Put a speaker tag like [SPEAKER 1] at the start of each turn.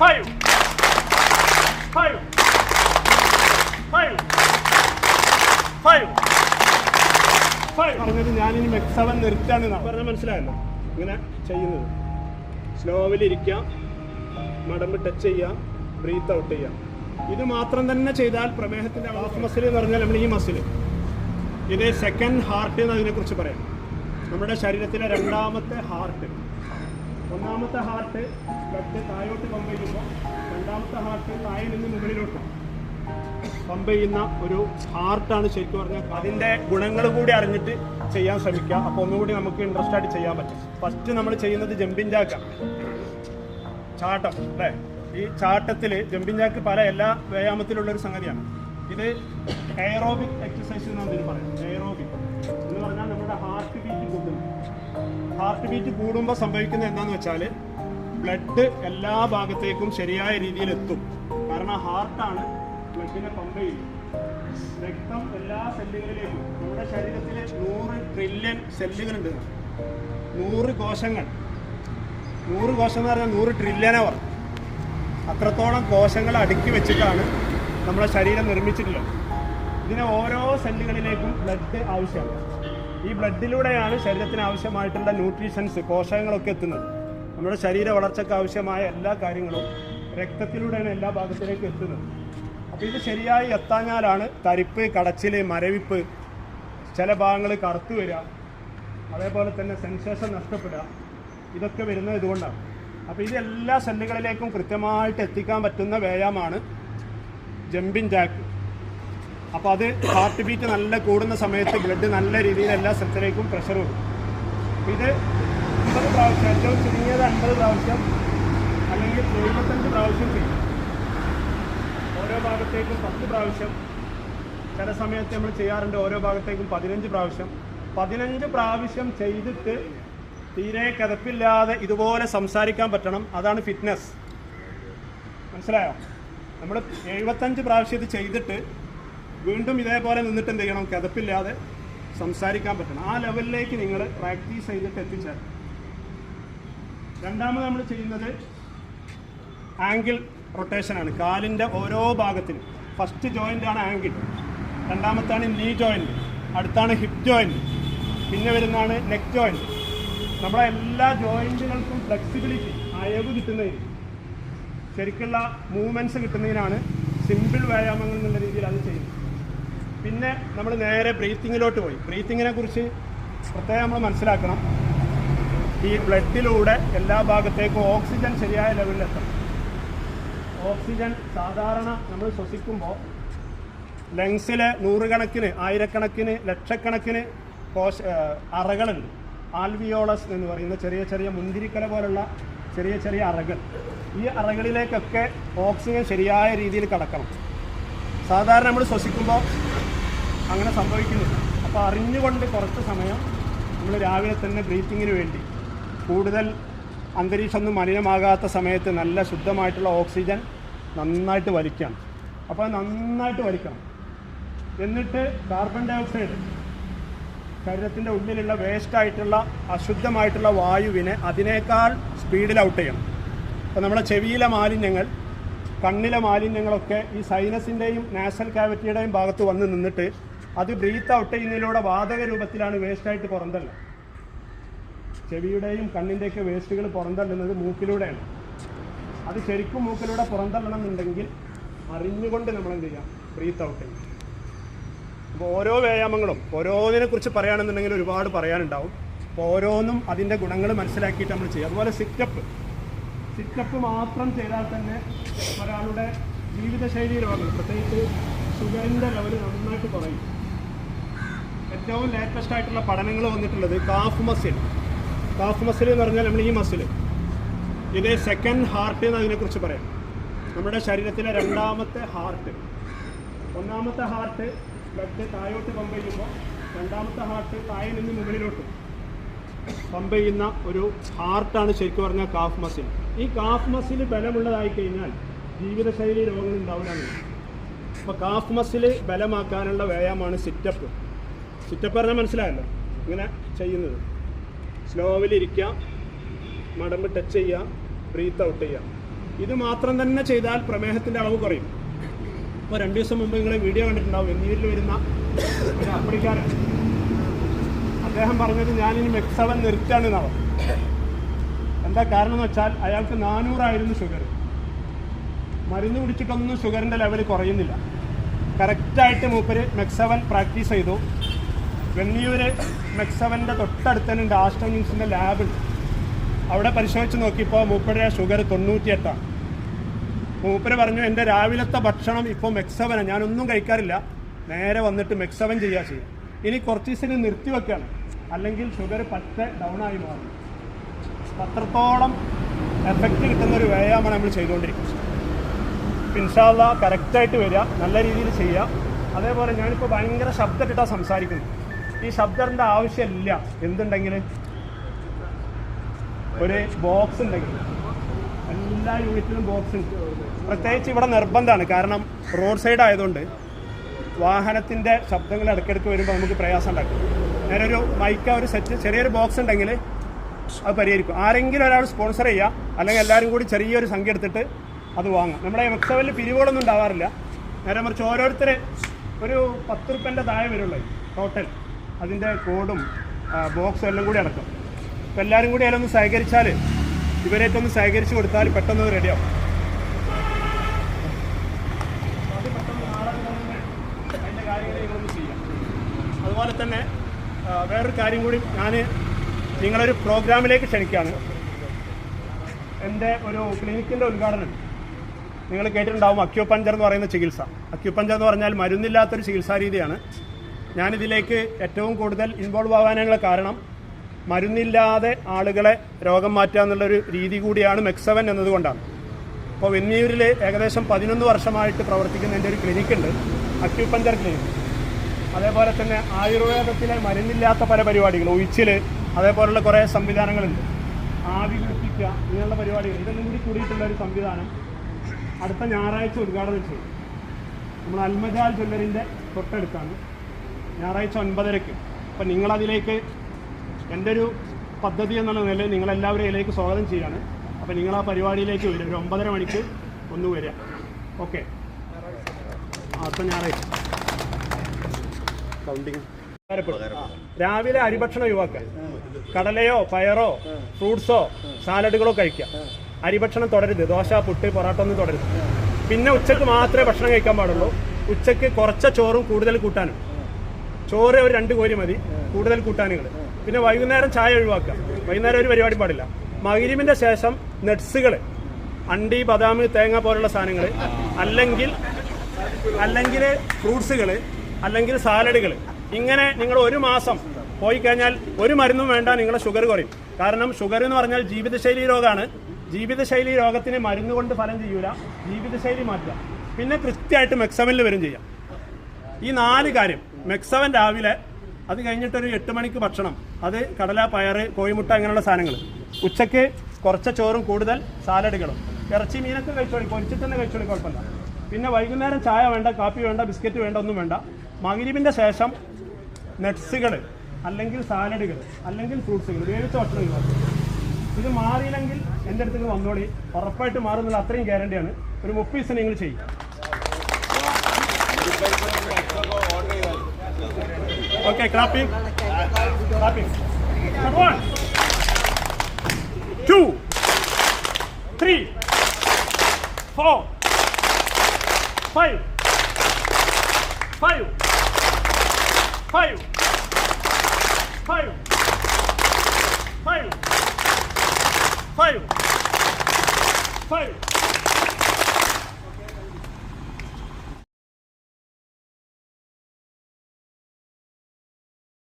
[SPEAKER 1] Five five five five five പറഞ്ഞത് ഞാനിനി മെക്സവൻ നിർത്താണ് പറഞ്ഞാൽ മനസ്സിലായല്ലോ. ഇങ്ങനെ ചെയ്യുന്നത്. സ്ലോവിലിരിക്കാം മടമ്പ് ടച്ച് ചെയ്യാം ബ്രീത്ത് ഔട്ട് ചെയ്യാം ഇത് മാത്രം തന്നെ ചെയ്താൽ പ്രമേഹത്തിന്റെ ഹാഫ് മസിൽ എന്ന് പറഞ്ഞാൽ നമ്മൾ ഈ മസിൽ ഇത് സെക്കൻഡ് ഹാർട്ട് എന്ന് അതിനെക്കുറിച്ച് പറയാം. നമ്മുടെ ശരീരത്തിലെ രണ്ടാമത്തെ ഹാർട്ട് ഒന്നാമത്തെ ഹാർട്ട് ബ്ലഡ് താഴോട്ട് പമ്പ് ചെയ്യുമ്പോൾ രണ്ടാമത്തെ ഹാർട്ട് താഴെ നിന്ന് മുകളിലോട്ട് പമ്പ് ചെയ്യുന്ന ഒരു ഹാർട്ടാണ് ശരിക്കും പറഞ്ഞാൽ അതിന്റെ ഗുണങ്ങൾ കൂടി അറിഞ്ഞിട്ട് ചെയ്യാൻ ശ്രമിക്കുക അപ്പോൾ ഒന്നുകൂടി നമുക്ക് ഇൻട്രസ്റ്റ് ആയിട്ട് ചെയ്യാൻ പറ്റും. ഫസ്റ്റ് നമ്മൾ ചെയ്യുന്നത് ജമ്പിൻ ജാക്കാണ് ചാട്ടം അല്ലേ? ഈ ചാട്ടത്തിൽ ജമ്പിൻ ജാക്ക് പല എല്ലാ വ്യായാമത്തിലുള്ള ഒരു സംഗതിയാണ്. ഇത് എയറോബിക് എക്സസൈസ് എന്നാണ് ഇതിന് പറയുന്നത്. എയറോബിക് ബീറ്റ് കൂടുമ്പോൾ സംഭവിക്കുന്നത് എന്താണെന്ന് വെച്ചാൽ ബ്ലഡ് എല്ലാ ഭാഗത്തേക്കും ശരിയായ രീതിയിൽ എത്തും. കാരണം ഹാർട്ടാണ് ബ്ലഡിനെ പമ്പ് ചെയ്യുന്നത്. രക്തം എല്ലാ സെല്ലുകളിലേക്കും നമ്മുടെ ശരീരത്തിൽ നൂറ് ട്രില്യൺ സെല്ലുകളുണ്ട് നൂറ് കോശങ്ങൾ. നൂറ് കോശം എന്ന് പറഞ്ഞാൽ നൂറ് ട്രില്യൺ അവർ അത്രത്തോളം കോശങ്ങൾ അടുക്കി വെച്ചിട്ടാണ് നമ്മുടെ ശരീരം നിർമ്മിച്ചിട്ടുള്ളത്. ഇതിനെ ഓരോ സെല്ലുകളിലേക്കും ബ്ലഡ് ആവശ്യമാണ്. ഈ ബ്ലഡിലൂടെയാണ് ശരീരത്തിന് ആവശ്യമായിട്ടുള്ള ന്യൂട്രീഷൻസ് പോഷകങ്ങളൊക്കെ എത്തുന്നത്. നമ്മുടെ ശരീര വളർച്ചയ്ക്ക് ആവശ്യമായ എല്ലാ കാര്യങ്ങളും രക്തത്തിലൂടെയാണ് എല്ലാ ഭാഗത്തിലേക്കും എത്തുന്നത്. അപ്പോൾ ഇത് ശരിയായി എത്താഞ്ഞാലാണ് തരിപ്പ് കടച്ചിൽ മരവിപ്പ് ചില ഭാഗങ്ങൾ കറുത്തു വരിക അതേപോലെ തന്നെ സെൻസേഷൻ നഷ്ടപ്പെടുക ഇതൊക്കെ വരുന്നത് ഇതുകൊണ്ടാണ്. അപ്പോൾ ഇത് എല്ലാ സെല്ലുകളിലേക്കും കൃത്യമായിട്ട് എത്തിക്കാൻ പറ്റുന്ന വ്യായാമമാണ് ജമ്പിങ് ജാക്ക്. അപ്പോൾ അത് ഹാർട്ട് ബീറ്റ് നല്ല കൂടുന്ന സമയത്ത് ബ്ലഡ് നല്ല രീതിയിൽ എല്ലാ സ്ഥലത്തിലേക്കും പ്രഷർ കൊടുക്കും ഇത് അമ്പത് പ്രാവശ്യം ഏറ്റവും ചുരുങ്ങിയത് അമ്പത് പ്രാവശ്യം അല്ലെങ്കിൽ എഴുപത്തഞ്ച് പ്രാവശ്യം ചെയ്യും. ഓരോ ഭാഗത്തേക്കും പത്ത് പ്രാവശ്യം. ചില സമയത്ത് നമ്മൾ ചെയ്യാറുണ്ട് ഓരോ ഭാഗത്തേക്കും പതിനഞ്ച് പ്രാവശ്യം. പതിനഞ്ച് പ്രാവശ്യം ചെയ്തിട്ട് തീരെ കിതപ്പില്ലാതെ ഇതുപോലെ സംസാരിക്കാൻ പറ്റണം. അതാണ് ഫിറ്റ്നസ് മനസ്സിലായോ? നമ്മൾ എഴുപത്തഞ്ച് പ്രാവശ്യം ഇത് ചെയ്തിട്ട് വീണ്ടും ഇതേപോലെ നിന്നിട്ട് എന്ത് ചെയ്യണം? കിതപ്പില്ലാതെ സംസാരിക്കാൻ പറ്റണം. ആ ലെവലിലേക്ക് നിങ്ങൾ പ്രാക്ടീസ് ചെയ്തിട്ട് എത്തിച്ചേരണം. രണ്ടാമത് നമ്മൾ ചെയ്യുന്നത് ആംഗിൾ റൊട്ടേഷനാണ് കാലിന്റെ ഓരോ ഭാഗത്തിനും. ഫസ്റ്റ് ജോയിന്റ് ആണ് ആംഗിൾ. രണ്ടാമത്താണ് നീ ജോയിന്റ് അടുത്താണ് ഹിപ് ജോയിന്റ് പിന്നെ വരുന്നതാണ് നെക്ക് ജോയിന്റ് നമ്മളെ എല്ലാ ജോയിന്റുകൾക്കും ഫ്ലെക്സിബിലിറ്റി അയവ് കിട്ടുന്നതിന്. ശരിക്കുള്ള മൂവ്മെന്റ്സ് കിട്ടുന്നതിനാണ് സിമ്പിൾ വ്യായാമങ്ങൾ എന്നുള്ള രീതിയിൽ അത് ചെയ്യുന്നത്. പിന്നെ നമ്മൾ നേരെ ബ്രീത്തിങ്ങിലോട്ട് പോയി. ബ്രീത്തിങ്ങിനെ കുറിച്ച് പ്രത്യേകം നമ്മൾ മനസ്സിലാക്കണം. ഈ ബ്ലഡിലൂടെ എല്ലാ ഭാഗത്തേക്കും ഓക്സിജൻ ശരിയായ ലെവലിൽ എത്തണം. ഓക്സിജൻ സാധാരണ നമ്മൾ ശ്വസിക്കുമ്പോൾ ലങ്സിലെ നൂറുകണക്കിന് ആയിരക്കണക്കിന് ലക്ഷക്കണക്കിന് കോശ അറകളുണ്ട്. ആൽവിയോളസ് എന്ന് പറയുന്ന ചെറിയ ചെറിയ മുന്തിരിക്കല പോലുള്ള ചെറിയ ചെറിയ അറകൾ. ഈ അറകളിലേക്കൊക്കെ ഓക്സിജൻ ശരിയായ രീതിയിൽ കടക്കണം. സാധാരണ നമ്മൾ ശ്വസിക്കുമ്പോൾ അങ്ങനെ സംഭവിക്കുന്നില്ല. അപ്പോൾ അറിഞ്ഞുകൊണ്ട് കുറച്ച് സമയം നമ്മൾ രാവിലെ തന്നെ ബ്രീത്തിങ്ങിന് വേണ്ടി കൂടുതൽ അന്തരീക്ഷം ഒന്നും മലിനമാകാത്ത സമയത്ത് നല്ല ശുദ്ധമായിട്ടുള്ള ഓക്സിജൻ നന്നായിട്ട് വലിക്കണം. അപ്പോൾ നന്നായിട്ട് വലിക്കണം. എന്നിട്ട് കാർബൺ ഡൈ ഓക്സൈഡ് ശരീരത്തിന്റെ ഉള്ളിലുള്ള വേസ്റ്റായിട്ടുള്ള അശുദ്ധമായിട്ടുള്ള വായുവിനെ അതിനേക്കാൾ സ്പീഡിൽ ഔട്ട് ചെയ്യണം. അപ്പോൾ നമ്മുടെ ചെവിയിലെ മാലിന്യങ്ങൾ കണ്ണിലെ മാലിന്യങ്ങളൊക്കെ ഈ സൈനസിന്റെയും നാസൽ കാവിറ്റിയുടെയും ഭാഗത്ത് വന്ന് നിന്നിട്ട് അത് ബ്രീത്ത് ഔട്ട് ചെയ്യുന്നതിലൂടെ വാതക രൂപത്തിലാണ് വേസ്റ്റായിട്ട് പുറന്തള്ളത് ചെവിയുടെയും കണ്ണിന്റെയൊക്കെ വേസ്റ്റുകൾ പുറന്തള്ളുന്നത് മൂക്കിലൂടെയാണ്. അത് ശരിക്കും മൂക്കിലൂടെ പുറന്തള്ളണം എന്നുണ്ടെങ്കിൽ അറിഞ്ഞുകൊണ്ട് നമ്മൾ എന്ത് ചെയ്യാം ബ്രീത്ത് ഔട്ട് ചെയ്യും. അപ്പോൾ ഓരോ വ്യായാമങ്ങളും ഓരോന്നിനെക്കുറിച്ച് പറയുകയാണെന്നുണ്ടെങ്കിൽ ഒരുപാട് പറയാനുണ്ടാവും. അപ്പോൾ ഓരോന്നും അതിന്റെ ഗുണങ്ങൾ മനസ്സിലാക്കിയിട്ട് നമ്മൾ ചെയ്യും. അതുപോലെ സിറ്റപ്പ് സിറ്റപ്പ് മാത്രം ചെയ്താൽ തന്നെ ഒരാളുടെ ജീവിതശൈലി രോഗങ്ങൾ പ്രത്യേകിച്ച് ഷുഗറിന്റെ ലെവൽ നന്നായിട്ട് കുറയും. ഏറ്റവും ലേറ്റസ്റ്റ് ആയിട്ടുള്ള പഠനങ്ങൾ വന്നിട്ടുള്ളത് കാഫ് മസിൽ. കാഫ് മസിൽ എന്ന് പറഞ്ഞാൽ നമ്മൾ ഈ മസിൽ. ഇത് സെക്കൻഡ് ഹാർട്ട് എന്ന് അതിനെക്കുറിച്ച് പറയാം. നമ്മുടെ ശരീരത്തിലെ രണ്ടാമത്തെ ഹാർട്ട് ഒന്നാമത്തെ ഹാർട്ട് ബ്ലഡ് താഴോട്ട് പമ്പ് ചെയ്യുമ്പോൾ രണ്ടാമത്തെ ഹാർട്ട് താഴെ നിന്ന് മുകളിലോട്ട് പമ്പ് ചെയ്യുന്ന ഒരു ഹാർട്ടാണ് ശരിക്കും പറഞ്ഞാൽ കാഫ് മസിൽ. ഈ കാഫ് മസിൽ ബലമുള്ളതായി കഴിഞ്ഞാൽ ജീവിതശൈലി രോഗങ്ങൾ ഉണ്ടാവില്ല. അപ്പോൾ കാഫ് മസിൽ ബലമാക്കാനുള്ള വ്യായാമമാണ് സിറ്റപ്പ് സിറ്റപ്പ് പറഞ്ഞ മനസ്സിലായല്ലോ. ഇങ്ങനെ ചെയ്യുന്നത്. സ്ലോവിലിരിക്കാം മടമ്പ് ടച്ച് ചെയ്യുക ബ്രീത്ത് ഔട്ട് ചെയ്യുക. ഇത് മാത്രം തന്നെ ചെയ്താൽ പ്രമേഹത്തിന്റെ അളവ് കുറയും. ഇപ്പോൾ രണ്ട് ദിവസം മുമ്പ് നിങ്ങൾ വീഡിയോ കണ്ടിട്ടുണ്ടാവും. എന്നീരിൽ വരുന്ന ഒരു അപ്പടിക്കാരൻ അദ്ദേഹം പറഞ്ഞത് ഞാനിനി മെക്സവൻ നിർത്താണ് എന്നാണ് എന്താ കാരണം എന്ന് വെച്ചാൽ അയാൾക്ക് നാനൂറായിരുന്നു ഷുഗർ മരുന്ന് കുടിച്ചിട്ടൊന്നും ഷുഗറിന്റെ ലെവൽ കുറയുന്നില്ല. കറക്റ്റായിട്ട് മൂപ്പര് മെക്സവൻ പ്രാക്ടീസ് ചെയ്തു. വെണ്ണിയൂര് മെക്സവന്റെ തൊട്ടടുത്ത് തന്നെ ഉണ്ട് ലാബിൽ ലാബുണ്ട് അവിടെ പരിശോധിച്ച് നോക്കിയപ്പോൾ മൂപ്പരുടെ ഷുഗർ തൊണ്ണൂറ്റിയെട്ടാണ് മൂപ്പര് പറഞ്ഞു എന്റെ രാവിലത്തെ ഭക്ഷണം ഇപ്പോൾ മെക്സവന. ഞാനൊന്നും കഴിക്കാറില്ല. നേരെ വന്നിട്ട് മെക്സവൻ ചെയ്യുക ചെയ്യും. ഇനി കുറച്ച് ദിവസം നിർത്തി വെക്കുകയാണ് അല്ലെങ്കിൽ ഷുഗർ പറ്റ ഡൗൺ ആയി മാറും. അത്രത്തോളം എഫക്റ്റ് കിട്ടുന്ന ഒരു വ്യായാമമാണ് നമ്മൾ ചെയ്തുകൊണ്ടിരിക്കുന്നത്. ഇൻഷാല്ല കറക്റ്റായിട്ട് വരിക. നല്ല രീതിയിൽ ചെയ്യുക അതേപോലെ ഞാനിപ്പോൾ ഭയങ്കര ശബ്ദത്തിട്ടാണ് സംസാരിക്കുന്നത്. ഈ ശബ്ദറിന്റെ ആവശ്യമില്ല. എന്തുണ്ടെങ്കിൽ ഒരു ബോക്സ് ഉണ്ടെങ്കിൽ. എല്ലാ യൂണിറ്റിലും ബോക്സ് ഉണ്ട്. പ്രത്യേകിച്ച് ഇവിടെ നിർബന്ധമാണ്. കാരണം റോഡ് സൈഡ് ആയതുകൊണ്ട് വാഹനത്തിന്റെ ശബ്ദങ്ങൾ ഇടയ്ക്കിടയ്ക്ക് വരുമ്പോൾ നമുക്ക് പ്രയാസം ഉണ്ടാക്കും. നേരെ ഒരു മൈക്ക ഒരു സെറ്റ് ചെറിയൊരു ബോക്സ് ഉണ്ടെങ്കിൽ അത് പരിഹരിക്കും. ആരെങ്കിലും ഒരാൾ സ്പോൺസർ ചെയ്യുക അല്ലെങ്കിൽ എല്ലാവരും കൂടി ചെറിയൊരു സംഖ്യ എടുത്തിട്ട് അത് വാങ്ങാം. നമ്മുടെ എക്സവലിൽ പിരിവുകളൊന്നും ഉണ്ടാവാറില്ല. നേരെ മറിച്ച് ഓരോരുത്തരെ ഒരു പത്ത് റുപ്യന്റെ താഴെ വരുള്ളൂ ടോട്ടൽ അതിന്റെ കോഡും ബോക്സും എല്ലാം കൂടി അടക്കം. അപ്പോൾ എല്ലാവരും കൂടി അതിലൊന്ന് സഹകരിച്ചാൽ ഇവരേറ്റൊന്ന് സഹകരിച്ച് കൊടുത്താൽ പെട്ടെന്ന് റെഡിയാവും അതുപോലെ തന്നെ വേറൊരു കാര്യം കൂടി ഞാൻ നിങ്ങളൊരു പ്രോഗ്രാമിലേക്ക് ക്ഷണിക്കുകയാണ് എന്റെ ഒരു ക്ലിനിക്കിന്റെ ഉദ്ഘാടനം നിങ്ങൾ കേട്ടിട്ടുണ്ടാവും. അക്യൂപഞ്ചർ എന്ന് പറയുന്ന ചികിത്സ. അക്യൂപഞ്ചർ എന്ന് പറഞ്ഞാൽ മരുന്നില്ലാത്തൊരു ചികിത്സാ രീതിയാണ്. ഞാനിതിലേക്ക് ഏറ്റവും കൂടുതൽ ഇൻവോൾവ് ആവാനുള്ള കാരണം മരുന്നില്ലാതെ ആളുകളെ രോഗം മാറ്റുക എന്നുള്ളൊരു രീതി കൂടിയാണ് മെക്സവൻ എന്നതുകൊണ്ടാണ്. അപ്പോൾ വെന്നിയൂരിൽ ഏകദേശം പതിനൊന്ന് വർഷമായിട്ട് പ്രവർത്തിക്കുന്ന എന്റെ ഒരു ക്ലിനിക്കുണ്ട് അക്യുപഞ്ചർ ക്ലിനിക്ക്. അതേപോലെ തന്നെ ആയുർവേദത്തിലെ മരുന്നില്ലാത്ത പല പരിപാടികൾ ഒഴിച്ചിൽ അതേപോലുള്ള കുറേ സംവിധാനങ്ങളുണ്ട്. ആവി പിടിപ്പിക്കുക ഇങ്ങനെയുള്ള പരിപാടികൾ ഇതെല്ലാം കൂടി കൂടിയിട്ടുള്ള ഒരു സംവിധാനം അടുത്ത ഞായറാഴ്ച ഉദ്ഘാടനം ചെയ്യും. നമ്മൾ അൽമജാൽ ജ്വല്ലറിന്റെ തൊട്ടടുത്താണ്. ഞായറാഴ്ച ഒൻപതരയ്ക്ക്. അപ്പം നിങ്ങളതിലേക്ക് എന്റെ ഒരു പദ്ധതി എന്നുള്ള നിലയിൽ നിങ്ങളെല്ലാവരും അതിലേക്ക് സ്വാഗതം ചെയ്യാണ്. അപ്പം നിങ്ങൾ ആ പരിപാടിയിലേക്ക് വരിക. ഒരു ഒമ്പതര മണിക്ക് ഒന്ന് വരിക. ഓക്കെ. അടുത്ത ഞായറാഴ്ച. കൗണ്ടിങ് രാവിലെ അരിഭക്ഷണം ഒഴിവാക്കുക. കടലയോ പയറോ ഫ്രൂട്ട്സോ സാലഡുകളോ കഴിക്കുക. അരിഭക്ഷണം തുടരുത്. ദോശ പുട്ട് പൊറോട്ട ഒന്നും തുടരുത്. പിന്നെ ഉച്ചയ്ക്ക് മാത്രമേ ഭക്ഷണം കഴിക്കാൻ പാടുള്ളൂ. ഉച്ചയ്ക്ക് കുറച്ച ചോറും കൂടുതൽ കൂട്ടാനും. ചോറ് ഒരു രണ്ട് കോരി മതി. കൂടുതൽ കൂട്ടാനുകൾ. പിന്നെ വൈകുന്നേരം ചായ ഒഴിവാക്കുക. വൈകുന്നേരം ഒരു പരിപാടി പാടില്ല. മകിരിമിന്റെ ശേഷം നട്സുകൾ അണ്ടി ബദാം തേങ്ങ പോലുള്ള സാധനങ്ങൾ അല്ലെങ്കിൽ അല്ലെങ്കിൽ ഫ്രൂട്ട്സുകൾ അല്ലെങ്കിൽ സാലഡുകൾ. ഇങ്ങനെ നിങ്ങൾ ഒരു മാസം പോയി കഴിഞ്ഞാൽ ഒരു മരുന്നും വേണ്ട നിങ്ങളെ ഷുഗർ കുറയും. കാരണം ഷുഗർ എന്ന് പറഞ്ഞാൽ ജീവിതശൈലി രോഗമാണ്. ജീവിതശൈലി രോഗത്തിന് മരുന്ന് കൊണ്ട് ഫലം ചെയ്യൂല. ജീവിതശൈലി മാറ്റുക. പിന്നെ കൃത്യമായിട്ട് മെക്സമിൽ വരും ചെയ്യാം. ഈ നാല് കാര്യം മെക്സവൻ രാവിലെ അത് കഴിഞ്ഞിട്ടൊരു എട്ട് മണിക്ക് ഭക്ഷണം അത് കടല പയറ് കോഴിമുട്ട അങ്ങനെയുള്ള സാധനങ്ങൾ. ഉച്ചയ്ക്ക് കുറച്ച് ചോറും കൂടുതൽ സാലഡുകളും. ഇറച്ചി മീനൊക്കെ കഴിച്ചോളി പൊരിച്ചിട്ട് തന്നെ കഴിച്ചോളി കുഴപ്പമില്ല. പിന്നെ വൈകുന്നേരം ചായ വേണ്ട കാപ്പി വേണ്ട ബിസ്ക്കറ്റ് വേണ്ട ഒന്നും വേണ്ട. മകിരിബിന്റെ ശേഷം നട്സുകൾ അല്ലെങ്കിൽ സാലഡുകൾ അല്ലെങ്കിൽ ഫ്രൂട്ട്സുകൾ വേവിച്ച ഭക്ഷണങ്ങൾ ഇത് മാറിയില്ലെങ്കിൽ എന്റെ അടുത്തേക്ക് വന്നോളി. ഉറപ്പായിട്ട് മാറുന്നത് അത്രയും ഗ്യാരണ്ടിയാണ്. ഒരു മുപ്പത് ദിവസം നിങ്ങൾ ചെയ്യും. Okay, clapping. Clapping. Come on. Two. Three. Four. Five. Five. Five. Five. Five. Five. Five.